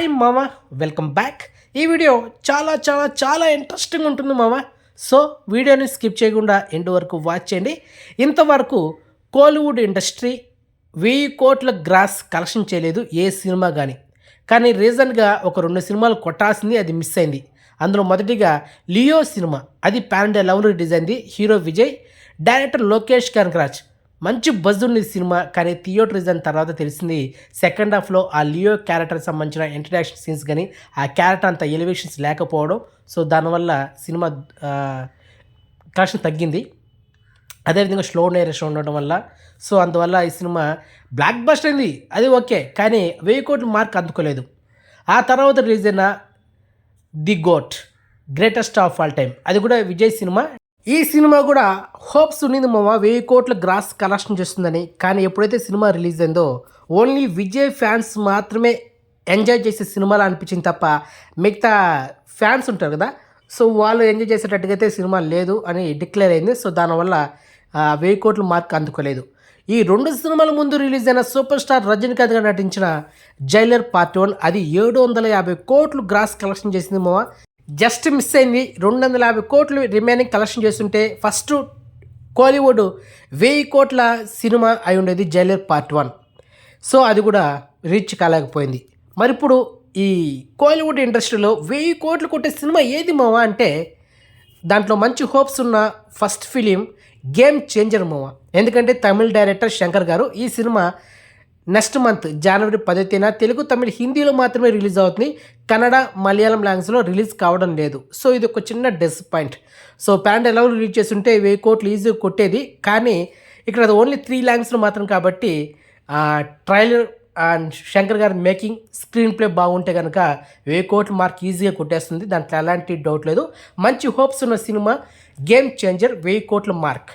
Hi మామ welcome back. ఈ video చాలా చాలా చాలా ఇంట్రెస్టింగ్ ఉంటుంది మామ. సో వీడియోని స్కిప్ చేయకుండా ఎండ్ వరకు వాచ్ చేయండి. ఇంతవరకు కోలీవుడ్ ఇండస్ట్రీ వెయ్యి కోట్ల గ్రాస్ కలెక్షన్ చేయలేదు ఏ సినిమా కానీ కానీ రీసెంట్గా ఒక రెండు సినిమాలు కొట్టాల్సింది అది మిస్ అయింది. అందులో మొదటిగా లియో సినిమా అది పాన్ లెవెల్ రిలీజ్ అయింది హీరో విజయ్ డైరెక్టర్ లోకేష్ కనకరాజ్. మంచి బజ్ ఉంది సినిమా కానీ థియేటర్ రీజన్ తర్వాత తెలిసింది సెకండ్ హాఫ్లో ఆ లియో క్యారెక్టర్ సంబంధించిన ఇంట్రడక్షన్ సీన్స్ కానీ ఆ క్యారెక్టర్ అంత ఎలివేషన్స్ లేకపోవడం. సో దానివల్ల సినిమా కలెక్షన్ తగ్గింది. అదేవిధంగా స్లో నేరేషన్ ఉండడం వల్ల. సో అందువల్ల ఈ సినిమా బ్లాక్ బస్ట్ అయింది. అది ఓకే కానీ వెయ్యి కోట్ల మార్క్ అందుకోలేదు. ఆ తర్వాత రిలీజ్ అయిన the GOAT greatest of all time. అది కూడా విజయ్ సినిమా. ఈ సినిమా కూడా హోప్స్ ఉన్నింది మామ. వెయ్యి కోట్ల గ్రాస్ కలెక్షన్ చేస్తుందని. కానీ ఎప్పుడైతే సినిమా రిలీజ్ అయిందో ఓన్లీ విజయ్ ఫ్యాన్స్ మాత్రమే ఎంజాయ్ చేసే సినిమాలు అనిపించింది తప్ప మిగతా ఫ్యాన్స్ ఉంటారు కదా సో వాళ్ళు ఎంజాయ్ చేసేటట్టుగా అయితే సినిమా లేదు అని డిక్లేర్ అయింది. సో దానివల్ల వెయ్యి కోట్ల మార్క్ అందుకోలేదు. ఈ రెండు సినిమాల ముందు రిలీజ్ అయిన సూపర్ స్టార్ రజనీకాంత్గా నటించిన జైలర్ పార్ట్ వన్ అది ఏడు వందల యాభై కోట్లు గ్రాస్ కలెక్షన్ చేసింది మామ. జస్ట్ మిస్ అయింది. రెండు వందల యాభై కోట్లు రిమైనింగ్ కలెక్షన్ చేస్తుంటే ఫస్ట్ కోలీవుడ్ వెయ్యి కోట్ల సినిమా అయి ఉండేది జైలర్ పార్ట్ వన్ సో అది కూడా రీచ్ కాలేకపోయింది. మరి ఇప్పుడు ఈ కోలీవుడ్ ఇండస్ట్రీలో వెయ్యి కోట్లు కొట్టే సినిమా ఏది మావా అంటే దాంట్లో మంచి హోప్స్ ఉన్న ఫస్ట్ ఫిలిం గేమ్ చేంజర్ మావా. ఎందుకంటే తమిళ డైరెక్టర్ శంకర్ గారు ఈ సినిమా నెక్స్ట్ మంత్ జనవరి పదో తేదీన తెలుగు తమిళ హిందీలో మాత్రమే రిలీజ్ అవుతుంది. కన్నడ మలయాళం లాంగ్వేజ్లో రిలీజ్ కావడం లేదు. సో ఇది ఒక చిన్న డిసప్పాయింట్ సో ప్యాంట్ ఎలా రిలీజ్ చేస్తుంటే వెయ్యి కోట్లు ఈజీగా కొట్టేది. కానీ ఇక్కడ అది ఓన్లీ త్రీ లాంగ్వేజ్లో మాత్రం కాబట్టి ట్రైలర్ అండ్ శంకర్ గారి మేకింగ్ స్క్రీన్ ప్లే బాగుంటే కనుక వెయ్యి కోట్ల మార్క్ ఈజీగా కొట్టేస్తుంది. దాంట్లో ఎలాంటి డౌట్ లేదు. మంచి హోప్స్ ఉన్న సినిమా గేమ్ చేంజర్ వెయ్యి కోట్ల మార్క్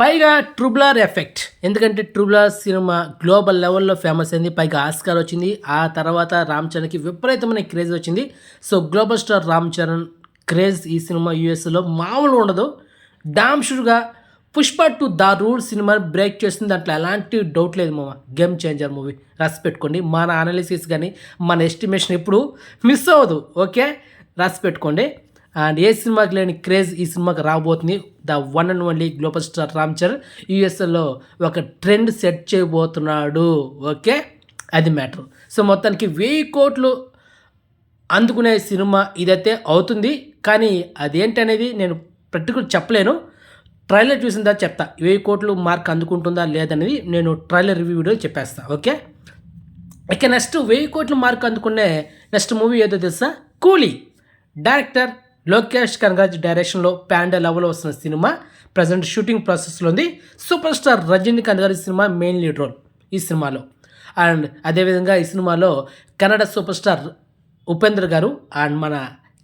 పైగా ట్రిబులర్ ఎఫెక్ట్. ఎందుకంటే ట్రిబులర్ సినిమా గ్లోబల్ లెవెల్లో ఫేమస్ అయింది పైగా ఆస్కార్ వచ్చింది. ఆ తర్వాత రామ్ చరణ్కి విపరీతమైన క్రేజ్ వచ్చింది. So global star Ram Charan craze ఈ సినిమా యూఎస్లో మామూలు ఉండదు. Damn షూర్గా Pushpa two the rule cinema break చేస్తుంది. దాంట్లో ఎలాంటి డౌట్ లేదు మామ. Game changer movie. రాసి పెట్టుకోండి. మన అనాలిసిస్ కానీ మన ఎస్టిమేషన్ ఎప్పుడు మిస్ అవ్వదు. ఓకే? రాసి పెట్టుకోండి. అండ్ ఏ సినిమాకి లేని క్రేజ్ ఈ సినిమాకి రాబోతుంది. The one and only global star Ram Charan యూఎస్ఏలో ఒక ట్రెండ్ సెట్ చేయబోతున్నాడు. ఓకే అది మ్యాటర్ సో మొత్తానికి వెయ్యి కోట్లు అందుకునే సినిమా ఇదైతే అవుతుంది. కానీ అదేంటనేది నేను పర్టికులర్ చెప్పలేను. ట్రైలర్ చూసిందా చెప్తా. వెయ్యి కోట్లు మార్క్ అందుకుంటుందా లేదనేది నేను ట్రైలర్ రివ్యూ వీడియో చెప్పేస్తా. ఓకే ఇక నెక్స్ట్ వెయ్యి కోట్లు మార్క్ అందుకునే నెక్స్ట్ మూవీ ఏదో తెలుసా? కూలీ డైరెక్టర్ లోకేష్ కనగరాజ్ డైరెక్షన్లో ప్యాండ లెవెల్లో వస్తున్న సినిమా. ప్రజెంట్ షూటింగ్ ప్రాసెస్లో ఉంది. సూపర్ స్టార్ రజనీకాంత్ గారి సినిమా మెయిన్ లీడ్ రోల్ ఈ సినిమాలో. అండ్ అదేవిధంగా ఈ సినిమాలో కన్నడ సూపర్ స్టార్ ఉపేంద్ర గారు అండ్ మన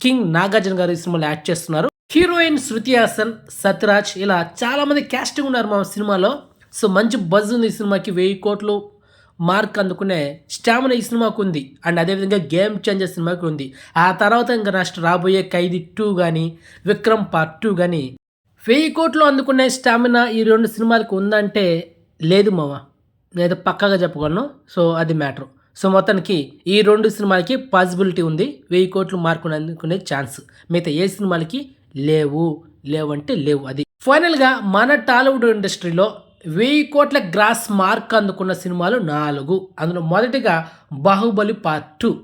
కింగ్ నాగార్జున గారు ఈ సినిమాలో యాక్ట్ చేస్తున్నారు. హీరోయిన్ శృతి హాసన్ సత్యరాజ్ ఇలా చాలామంది క్యాస్టింగ్ ఉన్నారు మా సినిమాలో. సో మంచి బజ్ ఉంది ఈ సినిమాకి. వెయ్యి కోట్లు మార్క్ అందుకునే స్టామినా ఈ సినిమాకు ఉంది అండ్ అదేవిధంగా గేమ్ చేంజర్ సినిమాకు ఉంది ఆ తర్వాత ఇంకా నెక్స్ట్ రాబోయే ఖైదీ టూ కానీ విక్రమ్ పార్ట్ టూ కానీ వెయ్యి కోట్లు అందుకునే స్టామినా ఈ రెండు సినిమాలకు ఉందంటే లేదు మామ. నేను పక్కాగా చెప్పగలను సో అది మ్యాటర్. సో మొత్తానికి ఈ రెండు సినిమాలకి పాసిబిలిటీ ఉంది. వెయ్యి కోట్లు మార్కుని అందుకునే ఛాన్స్. మిగతా ఏ సినిమాలకి లేవు. లేవంటే లేవు. అది. ఫైనల్గా మన టాలీవుడ్ ఇండస్ట్రీలో వెయ్యి కోట్ల గ్రాస్ మార్క్ అందుకున్న సినిమాలు నాలుగు. అందులో మొదటిగా బాహుబలి పార్ట్ టూ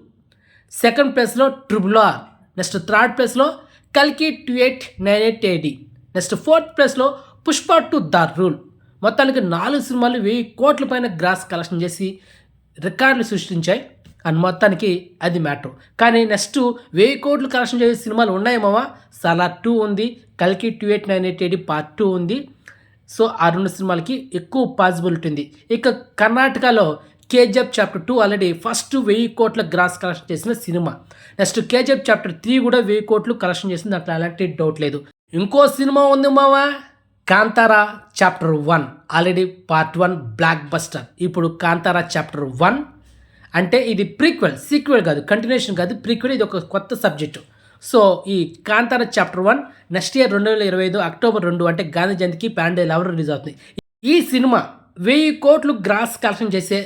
సెకండ్ ప్లేస్లో ట్రిబుల్ ఆర్ నెక్స్ట్ థర్డ్ ప్లేస్లో కల్కి two eight nine eight eighty next fourth ప్లేస్లో పుష్ప టు ద రూల్ మొత్తానికి నాలుగు సినిమాలు వెయ్యి కోట్ల పైన గ్రాస్ కలెక్షన్ చేసి రికార్డులు సృష్టించాయి. అండ్ మొత్తానికి అది మ్యాటర్. కానీ నెక్స్ట్ వెయ్యి కోట్లు కలెక్షన్ చేసే సినిమాలు ఉన్నాయి మావా? సలార్ టూ ఉంది. కల్కి two eight nine eight eighty part two ఉంది. సో ఆ రెండు సినిమాలకి ఎక్కువ పాసిబిలిటీ ఉంది ఇక కర్ణాటకలో KGF chapter two already first వెయ్యి కోట్ల గ్రాస్ కలెక్షన్ చేసిన cinema. Next KGF chapter three కూడా వెయ్యి కోట్లు కలెక్షన్ చేసింది దాంట్లో ఎలాంటి డౌట్ లేదు. ఇంకో సినిమా ఉంది మావా? Kantara chapter one. Already part one blockbuster. ఇప్పుడు కాంతారా చాప్టర్ వన్ అంటే ఇది ప్రీక్వెల్ సీక్వెల్ కాదు కంటిన్యూషన్ కాదు ప్రీక్వెల్. ఇది ఒక కొత్త సబ్జెక్టు. సో ఈ Kantara chapter one next year రెండు వేల ఇరవై ఐదు అక్టోబర్ రెండు అంటే గాంధీ జయంతికి ప్యాండే లవర్ రిలీజ్ అవుతుంది ఈ సినిమా వెయ్యి కోట్లు గ్రాస్ కలెక్షన్ చేసే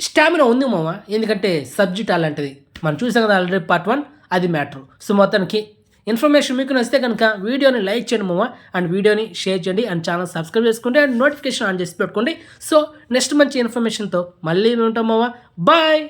స్టామినా ఉంది మామ ఎందుకంటే సబ్జెక్ట్ అలాంటిది. మనం చూసాం కదా ఆల్రెడీ పార్ట్ వన్ అది మ్యాటర్. సో మొత్తానికి ఇన్ఫర్మేషన్ మీకు నచ్చితే కనుక వీడియోని లైక్ చేయండి మామ అండ్ వీడియోని షేర్ చేయండి అండ్ ఛానల్ సబ్స్క్రైబ్ చేసుకోండి అండ్ నోటిఫికేషన్ ఆన్ చేసి పెట్టుకోండి. సో నెక్స్ట్ మంచి ఇన్ఫర్మేషన్తో మళ్ళీ ఉంటాం మామ. బాయ్!